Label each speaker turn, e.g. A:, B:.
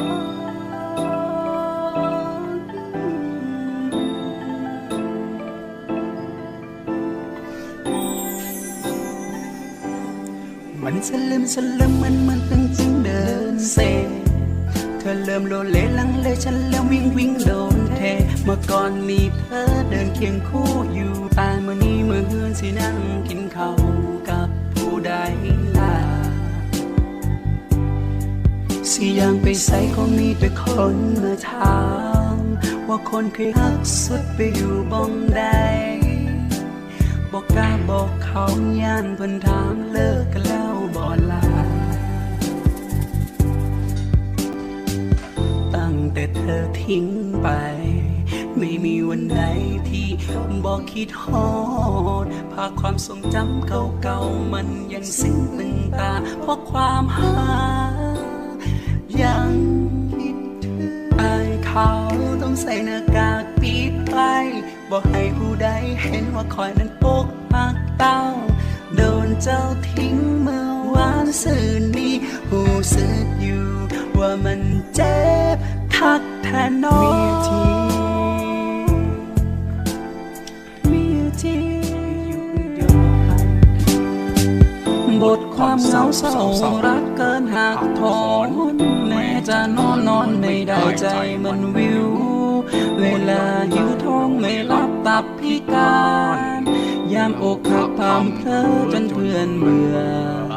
A: มันสลึมสลึมมันมันตึงจึงเดินเซเธอเริ่มโลเลลังเลฉันแล้ววิ่งวิ่งโดนเท เมื่อก่อนมีเธอเดินเคียงคู่อยู่ป่าเมื่อนี้เมื่อเฮือนสินั่งกินข้าว สิยังไปใส่ก็มีแต่คนมาถาม ว่าคนเคยฮักสุดไปอยู่บ้องใดบอกกล้าบอกเขาย่านเพิ่นถามเลิกกันแล้วบ่ลาตั้งแต่เธอทิ้งไป ไม่มีวันไหนที่บอกคิดฮอดภาพความทรงจำเก่าๆมันยังซึ้งตึงตา เพราะความหา เขาต้องใส่หน้ากากปิดไปบอกให้ผู้ใดเห็นว่าคอยนั้นปกปักเต้า โดนเจ้าทิ้งเมื่อวานสื่อนี้หูสึกอยู่ ว่ามันเจ็บทักแทนน้อง บทความเศร้าเศร้ารักเกินหักถอนแม้จะนอนนอนไม่ได้ใจมันวิว เวลาหิวท้องไม่รับตับพิการ ยามอกหักตามเพลอจนเพื่อนมัน